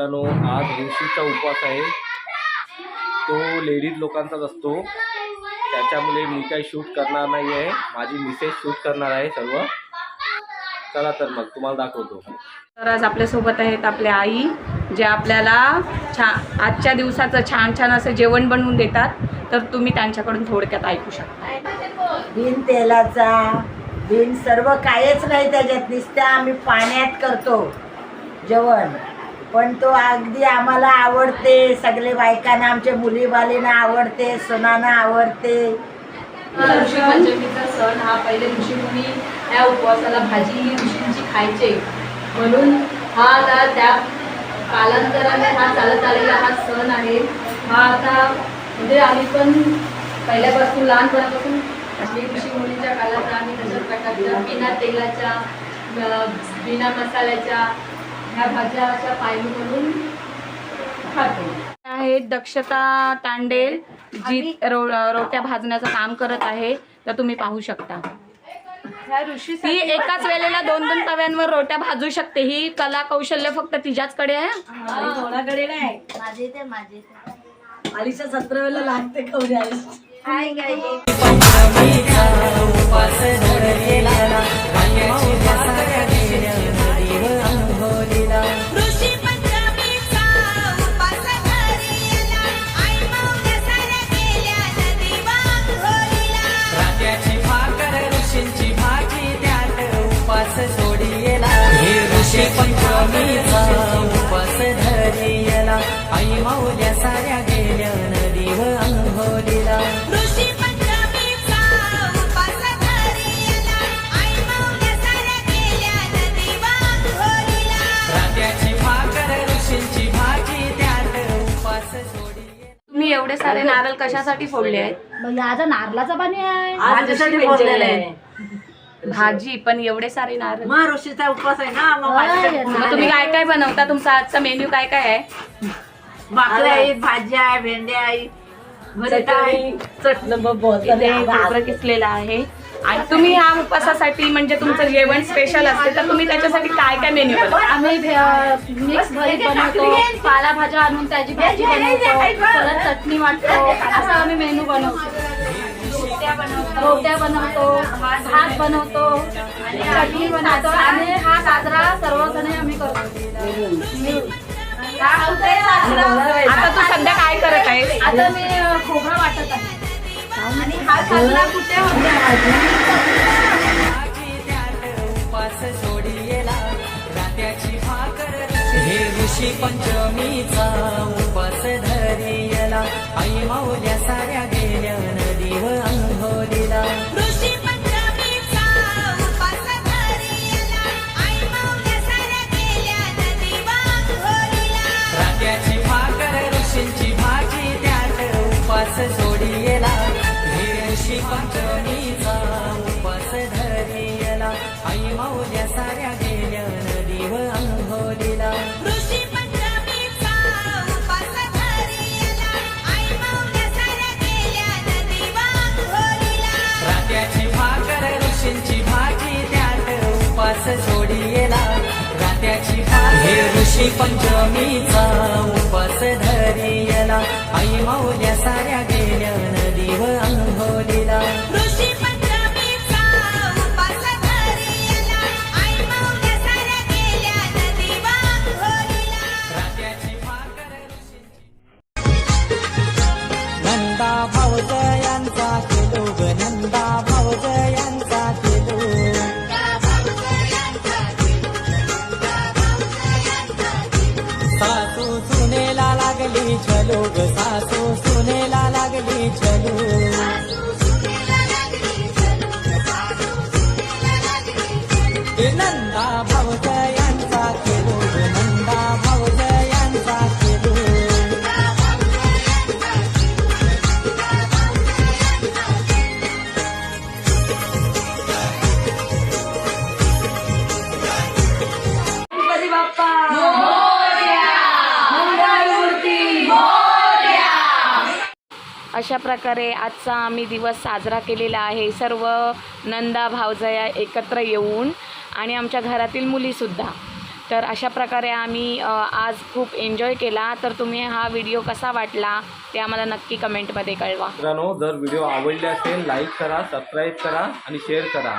मित्रांनो आज ऋषीचा उपवास आहे. तो लेडीज लोकांचाच असतो. त्याच्यामुळे मी काही शूट करणार नाही आहे माझी मिसेस शूट करणार आहे सर्व. चला तर मग तुम्हाला दाखवतो. तर आज आपल्यासोबत आहेत आपल्या आई जे आपल्याला छान आजच्या दिवसाचं छान छान असं जेवण बनवून देतात. तर तुम्ही त्यांच्याकडून थोडक्यात ऐकू शकता बिन तेलाचा बिन सर्व कायच नाही त्याच्यात. नुसत्या आम्ही पाण्यात करतो. जेवण. पण तो अगदी आम्हाला आवडते. सगळे बायकांना आमच्या मुलीबालींना आवडते सुनांना आवडते. ऋषीपंचमीचा सण हा पहिले ऋषीमुनी या उपवासाला भाजी ही ऋषींची खायचे. म्हणून हा आता त्या कालांतराने हा चालत आलेला हा सण आहे. हा आता म्हणजे आम्ही पण पहिल्यापासून लहानपणापासून आपली ऋषीमुनीच्या काळात आम्ही तशा प्रकारच्या बिना तेलाच्या बिना मसाल्याच्या ह्या भाज्या अशा पायली करून खातो. आहेत दक्षता तांडेल जी रो रोट्या भाजण्याचं काम करत आहे तर तुम्ही पाहू शकता. ती एकाच वेळेला दोन दोन तव्यांवर रोट्या भाजू शकते. ही कला कौशल्य फक्त तिच्याचकडे आहे? कोणाकडे नाही. माझे ते माझे ते आलीच्या सतरा वेळेला लागते कवडी आली हाय गाई ऋषी पंचमीचा उपास धरियला. आई माऊल्या साऱ्या गेल्या नदीव तुम्ही एवढे सारे नारळ कशासाठी फोडले आहेत? माझा नारळाचा पाणी आहे. माझ्यासाठी बोललेलं आहे. भाजी पण एवढे सारे नारळ. मग ऋषीचा उपवास आहे ना मग तुम्ही काय काय बनवता? तुमचा आजचा मेन्यू काय काय आहे? भाकऱ्या आहेत भाज्या आहे भेंड्या आहे भरीत आहे. इथे खोबरं किसलेलं आहे. आणि तुम्ही ह्या उपवासासाठी म्हणजे तुमचं जेवण स्पेशल असते तर तुम्ही त्याच्यासाठी काय काय मेन्यू बनवता? आम्ही मिक्स भरीत बनवतो. पालाभाज्या आणून त्याची भाजी बनवतो. परत चटणी वाटतो. असं आम्ही मेनू बनवतो. रोट्या बनवतो भात बनवतो चटणी बनवतो आणि हा साजरा सर्वजण आम्ही करतो. आता तू सध्या काय करत आहे आता मी खोबरं वाटत आहे. आणि हा साजरा कुठे हे ऋषी पंचमीचा उपास धरियला आई माऊल्या साऱ्या गेल्या धरियला आई माऊल्या साऱ्या गेल्या नदीव अंघोलीला ऋषी पंचमीचा उपास धरिला आई मौल्या साऱ्या लागली छलो अशा प्रकारे आजचा आम्ही दिवस साजरा केलेला आहे. सर्व नंदा भावजया एकत्र येऊन आणि आमच्या घरातील मुलीसुद्धा तर अशा प्रकारे आम्ही आज खूप एन्जॉय केला. तर तुम्ही हा व्हिडिओ कसा वाटला ते आम्हाला नक्की कमेंटमध्ये कळवा. मित्रांनो जर व्हिडिओ आवडले असेल लाईक करा सबस्क्राईब करा आणि शेअर करा.